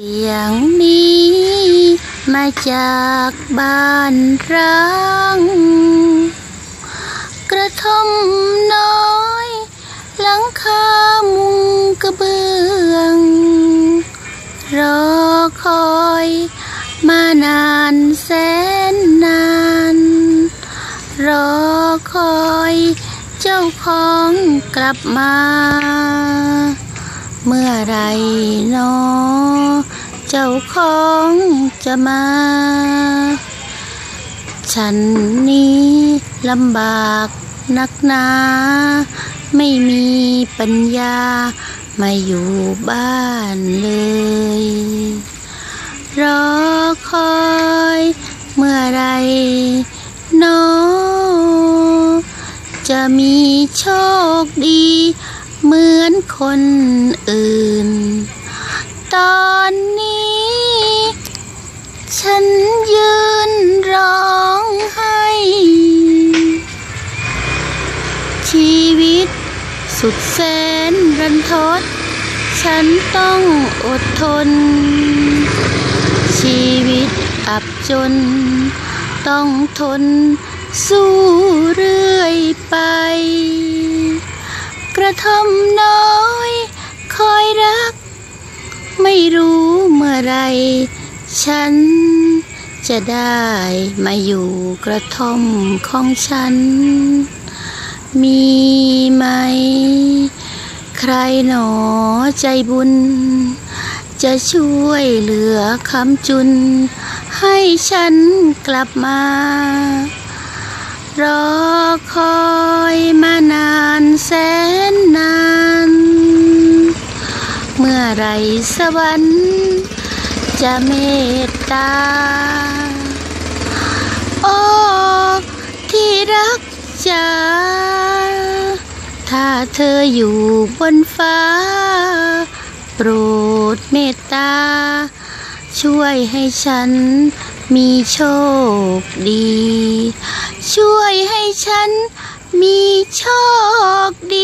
เสียงนี้มาจากบ้านร้างกระท่อมน้อย หลังคามุงกระเบื้อง รอคอยมานานแสนนาน รอคอยเจ้าของกลับมา เมื่อไรนอเจ้าของจะมา ฉันนี้ลำบากนักหนา ไม่มีปัญญา มาอยู่บ้านเลย รอคอยเมื่อไรนอจะมีโชคดี เหมือนคนอื่น ตอนนี้ ฉันยืนร้องไห้ ชีวิตสุดแสนรันทด ฉันต้องอดทน ชีวิตอับจน ต้องทนสู้เรื่อยไป ท่อมน้อย คอยรัก ไม่รู้เมื่อไร ฉันจะได้มาอยู่กระท่อมของฉัน มีไหม ใครหนอใจบุญ จะช่วยเหลือคำจุน ให้ฉันกลับมา รอคอยมานานแสน เมื่อไรสวรรค์ จะเมตตา โอ้ที่รักจ๋าถ้าเธออยู่บนฟ้า โปรดเมตตา ช่วยให้ฉันมีโชคดี ช่วยให้ฉันมีโชคดี